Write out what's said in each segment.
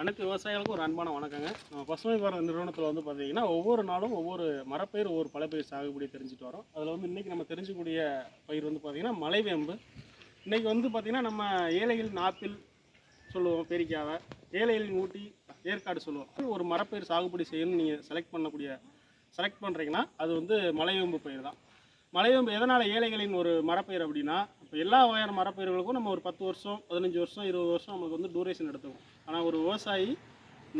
அனைத்து விவசாயிகளுக்கும் ஒரு அன்பான வணக்கங்க. நம்ம பசுமை பாரத நிறுவனத்தில் வந்து பார்த்தீங்கன்னா ஒவ்வொரு நாளும் ஒவ்வொரு மரப்பயிர் ஒவ்வொரு பழப்பயிர் சாகுபடி தெரிஞ்சுட்டு வரோம். அதில் வந்து இன்றைக்கி நம்ம தெரிஞ்சுக்கூடிய பயிர் வந்து பார்த்திங்கன்னா மலைவேம்பு. இன்றைக்கி வந்து பார்த்திங்கன்னா நம்ம ஏழையில் நாப்பில் சொல்லுவோம் பேரிக்காவை. ஏழையில் ஊட்டி ஏற்காடு சொல்லுவோம். ஒரு மரப்பயிர் சாகுபடி செய்யணும்னு நீங்கள் செலக்ட் பண்ணக்கூடிய செலக்ட் பண்ணுறீங்கன்னா அது வந்து மலைவேம்பு பயிர் தான். மலைவேம்பு எதனால் ஏழைகளின் ஒரு மரப்பயிர் அப்படின்னா இப்போ எல்லா வகையான மரப்பயிர்களுக்கும் நம்ம ஒரு பத்து வருஷம் பதினஞ்சு வருஷம் இருபது வருஷம் நமக்கு வந்து டூரேஷன் எடுத்துக்கும். ஆனால் ஒரு விவசாயி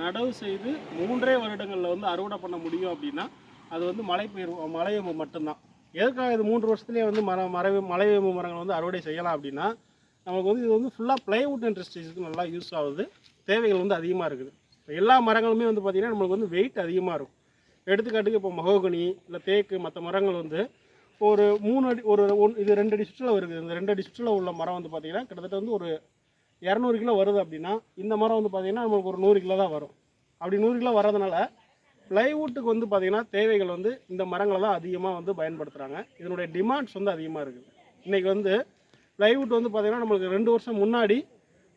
நடவு செய்து மூன்றே வருடங்களில் வந்து அறுவடை பண்ண முடியும் அப்படின்னா அது வந்து மலைப்பயிர் மலைவேம்பு மட்டும்தான். எதுக்காக இது மூன்று வருஷத்துலேயே வந்து மர மர மலைவேம்பு மரங்கள் வந்து அறுவடை செய்யலாம் அப்படின்னா நமக்கு வந்து இது வந்து ஃபுல்லாக ப்ளைவுட் இண்டஸ்ட்ரீஸுக்கு நல்லா யூஸ் ஆகுது. தேவைகள் வந்து அதிகமாக இருக்குது. இப்போ எல்லா மரங்களுமே வந்து பார்த்திங்கன்னா நம்மளுக்கு வந்து வெயிட் அதிகமாக இருக்கும். எடுத்துக்காட்டுக்கு இப்போ மகோகனி இல்லை தேக்கு மற்ற மரங்கள் வந்து ஒரு மூணு அடி ஒரு ஒன் இது ரெண்டு அடி சுற்றுலா இருக்குது. இந்த ரெண்டு அடி சுற்றுலா உள்ள மரம் வந்து பார்த்திங்கன்னா கிட்டத்தட்ட வந்து ஒரு இரநூறு கிலோ வருது அப்படின்னா இந்த மரம் வந்து பார்த்திங்கன்னா நம்மளுக்கு ஒரு நூறு கிலோ தான் வரும். அப்படி நூறு கிலோ வர்றதுனால ப்ளைவுட்டுக்கு வந்து பார்த்திங்கன்னா தேவைகள் வந்து இந்த மரங்களை தான் அதிகமாக வந்து பயன்படுத்துகிறாங்க இதனுடைய டிமாண்ட்ஸ் வந்து அதிகமாக இருக்குது. இன்றைக்கி வந்து ப்ளைவுட் வந்து பார்த்திங்கன்னா நம்மளுக்கு ரெண்டு வருஷம் முன்னாடி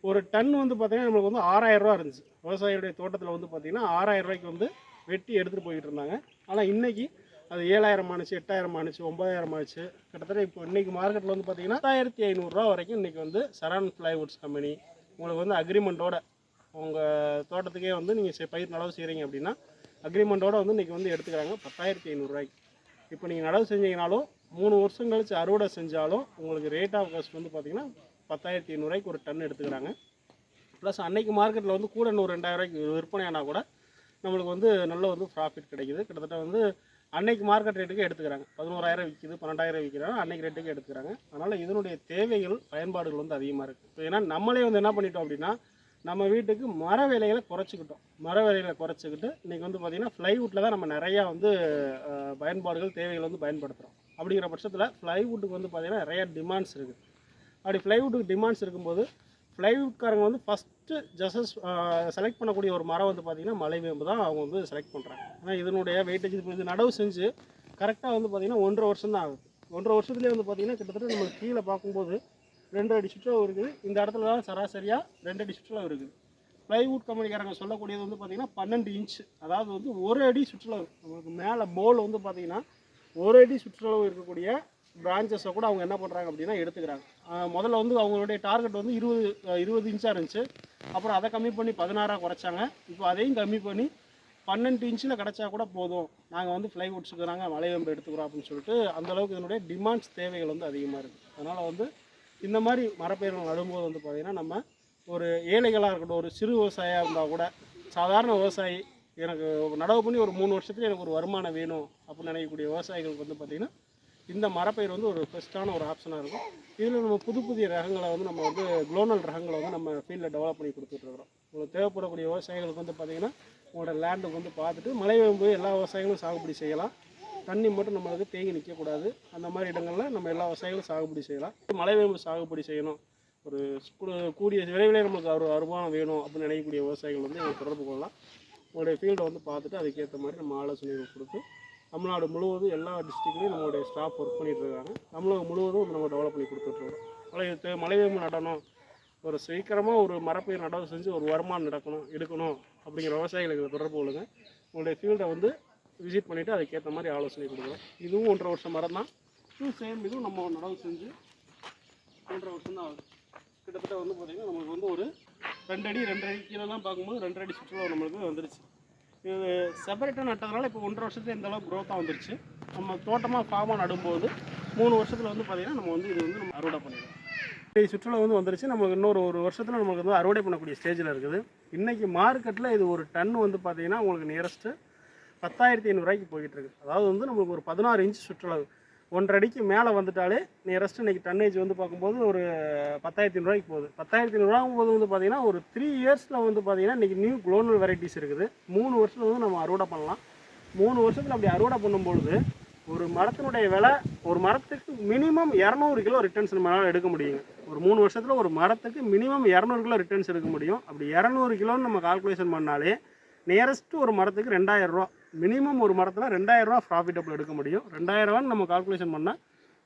ஒரு டன் வந்து பார்த்திங்கன்னா நம்மளுக்கு வந்து ஆறாயிரம் இருந்துச்சு. விவசாயியுடைய தோட்டத்தில் வந்து பார்த்திங்கன்னா ஆறாயிரம் ரூபாய்க்கு வந்து வெட்டி எடுத்துகிட்டு போய்கிட்டு இருந்தாங்க. ஆனால் இன்றைக்கி அது ஏழாயிரம் ஆணுச்சு எட்டாயிரம் ஆணுச்சு ஒன்பதாயிரம் ஆச்சு கிட்டத்தட்ட இப்போ இன்றைக்கி மார்க்கெட்டில் வந்து பார்த்திங்கன்னா பத்தாயிரத்தி ஐநூறுரூவா வரைக்கும் இன்றைக்கி வந்து சரான் ப்ளைவுட்ஸ் கம்பெனி உங்களுக்கு வந்து அக்ரிமெண்ட்டோட உங்கள் தோட்டத்துக்கே வந்து நீங்கள் பயிர் நடவு செய்கிறீங்க அப்படின்னா அக்ரிமெண்ட்டோட வந்து இன்றைக்கி வந்து எடுத்துக்கிறாங்க. பத்தாயிரத்தி ஐநூறுரூவாய்க்கு இப்போ நீங்கள் நடவு செஞ்சீங்கனாலும் மூணு வருஷம் கழிச்சு அறுவடை செஞ்சாலும் உங்களுக்கு ரேட் ஆஃப் காஸ்ட் வந்து பார்த்திங்கன்னா பத்தாயிரத்தி ஐநூறுரூவாய்க்கு ஒரு டன் எடுத்துக்கிறாங்க. ப்ளஸ் அன்னைக்கு மார்க்கெட்டில் வந்து கூட இன்னும் ரெண்டாயிரம் ரூபாய்க்கு கூட நம்மளுக்கு வந்து நல்ல வந்து ப்ராஃபிட் கிடைக்குது. கிட்டத்தட்ட வந்து அன்னைக்கு மார்க்கெட் ரேட்டுக்கு எடுத்துக்கிறாங்க. பதினோராயிரம் விற்கிது பன்னெண்டாயிரம் விற்கிறாங்க அன்னைக்கு ரேட்டுக்கு எடுத்துக்கிறாங்க. அதனால் இதனுடைய தேவைகள் பயன்பாடுகள் வந்து அதிகமாக இருக்குது இப்போ ஏன்னா நம்மளே வந்து என்ன பண்ணிட்டோம் அப்படின்னா நம்ம வீட்டுக்கு மர வேலைகளை குறைச்சிக்கிட்டோம். மர வேலைகளை குறைச்சிக்கிட்டு இன்றைக்கி வந்து பார்த்திங்கன்னா ஃப்ளைவுட்டில் தான் நம்ம நிறையா வந்து பயன்பாடுகள் தேவைகள் வந்து பயன்படுத்துகிறோம் அப்படிங்கிற பட்சத்தில் ஃப்ளைவுட்டுக்கு வந்து பார்த்திங்கன்னா நிறையா டிமாண்ட்ஸ் இருக்குது அப்படி ஃப்ளைவுட்டுக்கு டிமாண்ட்ஸ் இருக்கும்போது ஃப்ளைவுட்காரங்க வந்து ஃபஸ்ட் ஃபஸ்ட்டு ஜஸ்டஸ் செலக்ட் பண்ணக்கூடிய ஒரு மரம் வந்து பார்த்திங்கன்னா மலைவேம்பு தான் அவங்க வந்து செலக்ட் பண்ணுறாங்க ஏன்னா இதனுடைய வெயிட்டேஜ் இப்போ இது நடவு செஞ்சு கரெக்டாக வந்து பார்த்திங்கன்னா ஒன்றரை வருஷம் தான் ஆகுது. ஒன்றரை வருஷத்துலேயே வந்து பார்த்திங்கன்னா கிட்டத்தட்ட நம்ம கீழே பார்க்கும்போது ரெண்டு அடி சுற்றுலா இருக்குது. இந்த இடத்துல தான் சராசரியாக ரெண்டு அடி சுற்றுலா இருக்குது. ப்ளைவுட் கம்பெனிக்காரங்க சொல்லக்கூடியது வந்து பார்த்திங்கன்னா பன்னெண்டு இன்ச் அதாவது வந்து ஒரு அடி சுற்றுலா நமக்கு மேலே மோல் வந்து பார்த்திங்கன்னா ஒரு அடி சுற்றுலா இருக்கக்கூடிய பிரான்ச்சஸை கூட அவங்க என்ன பண்ணுறாங்க அப்படின்னா எடுத்துக்கிறாங்க. முதல்ல வந்து அவங்களுடைய டார்கெட் வந்து இருபது இருபது இன்ச்சாக இருந்துச்சு. அப்புறம் அதை கம்மி பண்ணி பதினாறாக குறைச்சாங்க. இப்போ அதையும் கம்மி பண்ணி பன்னெண்டு இன்ச்சில் கிடச்சா கூட போதும். நாங்கள் வந்து ஃப்ளைவுட்ஸுக்கு நாங்கள் மலைவேம்பு எடுத்துக்கிறோம் அப்படின்னு சொல்லிட்டு அந்தளவுக்கு இதனுடைய டிமாண்ட்ஸ் தேவைகள் வந்து அதிகமாக இருக்குது அதனால் வந்து இந்த மாதிரி மரப்பயிர்கள் நடும்போது வந்து பார்த்திங்கன்னா நம்ம ஒரு ஏழைகளாக இருக்கட்டும் ஒரு சிறு விவசாயியாக இருந்தால் கூட சாதாரண விவசாயி எனக்கு நடவு பண்ணி ஒரு மூணு வருஷத்துக்கு எனக்கு ஒரு வருமானம் வேணும் அப்படின்னு நினைக்கக்கூடிய விவசாயிகளுக்கு வந்து பார்த்திங்கன்னா இந்த மரப்பயிர் வந்து ஒரு பெஸ்ட்டான ஒரு ஆப்ஷனாக இருக்கும். இதில் நம்ம புது புதிய ரகங்களை வந்து நம்ம வந்து குளோனல் ரகங்களை வந்து நம்ம ஃபீல்டில் டெவலப் பண்ணி கொடுத்துட்ருக்குறோம் உங்களுக்கு தேவைப்படக்கூடிய விவசாயிகளுக்கு வந்து பார்த்திங்கன்னா உங்களோட லேண்டுக்கு வந்து பார்த்துட்டு மலைவேம்பு எல்லா விவசாயிகளும் சாகுபடி செய்யலாம். தண்ணி மட்டும் நம்மளுக்கு தேங்கி நிற்கக்கூடாது அந்த மாதிரி இடங்களில் நம்ம எல்லா விவசாயிகளும் சாகுபடி செய்யலாம். மலைவேம்பு சாகுபடி செய்யணும். ஒரு கூடிய விரைவிலே நம்மளுக்கு ஒரு வருமானம் வேணும் அப்படின்னு நினைக்கக்கூடிய விவசாயிகள் வந்து நம்ம தொடர்பு கொள்ளலாம். உங்களுடைய ஃபீல்டை வந்து பார்த்துட்டு அதுக்கேற்ற மாதிரி நம்ம ஆலோசனைகள் கொடுத்து தமிழ்நாடு முழுவதும் எல்லா டிஸ்ட்ரிக்ட்லேயும் நம்மளுடைய ஸ்டாஃப் ஒர்க் பண்ணிகிட்டு இருக்காங்க. தமிழகம் முழுவதும் வந்து நம்ம டெவலப் பண்ணி கொடுத்துட்ருக்கோம் மலை மலைவேம்பு நடனம் ஒரு சீக்கிரமாக ஒரு மரப்பயிர் நடவு செஞ்சு ஒரு வருமானம் நடக்கணும் எடுக்கணும் அப்படிங்கிற விவசாயிகளுக்கு தொடர்பு கொள்ளுங்க. உங்களுடைய ஃபீல்டை வந்து விசிட் பண்ணிவிட்டு அதுக்கேற்ற மாதிரி ஆலோசனை கொடுக்குறோம். இதுவும் ஒன்றரை வருஷம் மரம் தான். இதுவும் சேம் இதுவும் நம்ம நடவு செஞ்சு ஒன்றரை வருஷம் தான் ஆகுது. கிட்டத்தட்ட வந்து பார்த்திங்கன்னா நமக்கு வந்து ஒரு ரெண்டு அடி ரெண்டு அடி கீழெல்லாம் பார்க்கும்போது ரெண்டு அடி சுற்றுலா நம்மளுக்கு வந்துருச்சு. இது செப்பரேட்டாக நட்டதுனால இப்போ ஒன்றரை வருஷத்துல இந்த அளவுக்கு க்ரோத்தாக வந்துருச்சு. நம்ம தோட்டமாக ஃபார்மாக நடும்போது மூணு வருஷத்தில் வந்து பார்த்திங்கன்னா நம்ம வந்து இது வந்து நம்ம அறுவடை பண்ணிடுவோம் சுற்றுலா வந்து வந்துருச்சு. நமக்கு இன்னொரு ஒரு வருஷத்தில் நமக்கு வந்து அறுவடை பண்ணக்கூடிய ஸ்டேஜில் இருக்குது. இன்றைக்கி மார்க்கெட்டில் இது ஒரு டன் வந்து பார்த்திங்கன்னா உங்களுக்கு நியரஸ்ட்டு பத்தாயிரத்தி ஐநூறுரூவாய்க்கு போய்கிட்டு இருக்குது அதாவது வந்து நம்மளுக்கு ஒரு பதினாறு இன்ச் சுற்றுலா ஒன்றரை அடிக்கு மேலே வந்துட்டாலே நியரஸ்ட் இன்னைக்கு டன்னேஜ் வந்து பார்க்கும்போது ஒரு பத்தாயிரத்தி ஐநூறுரூவாய்க்கு போகுது. பத்தாயிரத்தி ஐநூறுரூவா போது வந்து பார்த்தீங்கன்னா ஒரு த்ரீ இயர்ஸில் வந்து பார்த்தீங்கன்னா இன்றைக்கி நியூ குளோனல் வெரைட்டிஸ் இருக்குது. மூணு வருஷத்துல வந்து நம்ம அறுவடை பண்ணலாம். மூணு வருஷத்தில் அப்படி அறுவடை பண்ணும்பொழுது ஒரு மரத்தினுடைய விலை ஒரு மரத்துக்கு மினிமம் இரநூறு கிலோ ரிட்டர்ன்ஸ் நம்மளால் எடுக்க முடியுங்க. ஒரு மூணு வருஷத்தில் ஒரு மரத்துக்கு மினிமம் இரநூறு கிலோ ரிட்டர்ன்ஸ் எடுக்க முடியும். அப்படி இரநூறு கிலோன்னு நம்ம கால்குலேஷன் பண்ணாலே நியரஸ்ட் ஒரு மரத்துக்கு ரெண்டாயிரம் ரூபா. மினிமம் ஒரு மரத்தில் ரெண்டாயிரரூவா ப்ராஃபிட்டபிள் எடுக்க முடியும். ரெண்டாயிரரூவான்னு நம்ம கால்குலேஷன் பண்ணால்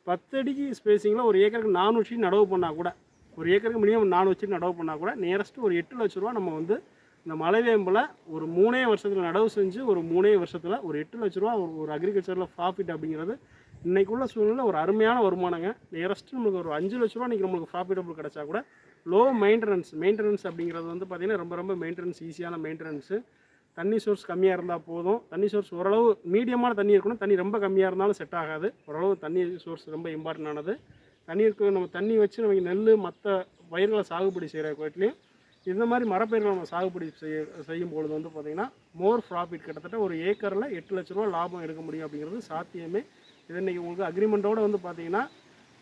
பத்து அடிக்கு ஸ்பேஸிங்கில் ஒரு ஏக்கருக்கு நானூற்றி நடவு பண்ணால் கூட ஒரு ஏக்கருக்கு மினிமம் நானூற்றி நடவு பண்ணால் கூட நியரஸ்ட் ஒரு எட்டு லட்ச ரூபா நம்ம வந்து இந்த மலைவேம்பில் ஒரு மூணே வருஷத்தில் நடவு செஞ்சு ஒரு மூணே வருஷத்தில் ஒரு எட்டு லட்ச ரூபா ஒரு ஒரு அக்ரிகல்ச்சரில் ப்ராஃபிட் அப்படிங்கிறது இன்றைக்குள்ள சூழ்நிலை ஒரு அருமையான வருமானங்க. நியரஸ்ட் நம்மளுக்கு ஒரு அஞ்சு லட்ச ரூபா இன்றைக்கி நம்மளுக்கு ப்ராஃபிட்டபிள் கிடச்சா கூட லோ மெயின்டெனன்ஸ் மெயின்டெனன்ஸ் அப்படிங்கிறது வந்து பார்த்திங்கன்னா ரொம்ப ரொம்ப மெயின்டெனன்ஸ் ஈஸியான மெயின்டெனன்ஸு தண்ணி சோர்ஸ் கம்மியாக இருந்தால் போதும். தண்ணி சோர்ஸ் ஓரளவு மீடியமான தண்ணி இருக்கணும். தண்ணி ரொம்ப கம்மியாக இருந்தாலும் செட் ஆகாது. ஓரளவு தண்ணி சோர்ஸ் ரொம்ப இம்பார்ட்டன்ட் ஆனது. தண்ணி இருக்கு நம்ம தண்ணி வச்சு நம்ம நெல் மற்ற பயிர்களை சாகுபடி செய்கிற கோட்டிலையும் இந்த மாதிரி மரப்பயிர்களை நம்ம சாகுபடி செய்ய செய்யும் பொழுது வந்து பார்த்திங்கன்னா மோர் ப்ராஃபிட் கிட்டத்தட்ட ஒரு ஏக்கரில் எட்டு லட்ச ரூபா லாபம் எடுக்க முடியும் அப்படிங்கிறது சாத்தியமே. இது இன்றைக்கி உங்களுக்கு அக்ரிமெண்ட்டோடு வந்து பார்த்திங்கன்னா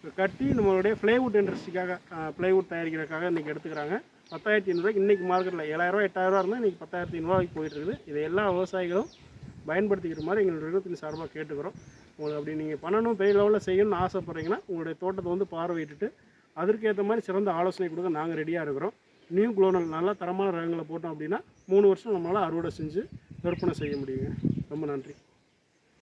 கட்டி நம்மளுடைய ப்ளைவுட் இண்டஸ்ட்ரிக்காக பிளேவுட் தயாரிக்கிறதுக்காக இன்றைக்கி எடுத்துக்கிறாங்க. பத்தாயிரத்தி ஐநூறுரூவாய்க்கு இன்றைக்கி மார்க்கெட்டில் ஏழாயிரரூவா எட்டாயிரரூவா இருந்தால் இன்றைக்கி பத்தாயிரத்தி ஐநூறுரூவாய்க்கு போயிட்டு இருக்குது. இதை எல்லா விவசாயிகளும் பயன்படுத்திக்கிற மாதிரி எங்களுடைய நிறுவனத்தின் சார்பாக கேட்டுக்கிறோம். உங்களுக்கு அப்படி நீங்கள் பண்ணணும் பெரிய லெவலில் செய்யணும்னு ஆசைப்பட்றீங்கன்னா உங்களுடைய தோட்டத்தை வந்து பார்வையிட்டுட்டு அதற்கேற்ற மாதிரி சிறந்த ஆலோசனை கொடுக்க நாங்கள் ரெடியாக இருக்கிறோம். நியூ குளோனல் நல்லா தரமான ரகங்களை போட்டோம் அப்படின்னா மூணு வருஷம் நம்மளால் அறுவடை செஞ்சு விற்பனை செய்ய முடியுங்க. ரொம்ப நன்றி.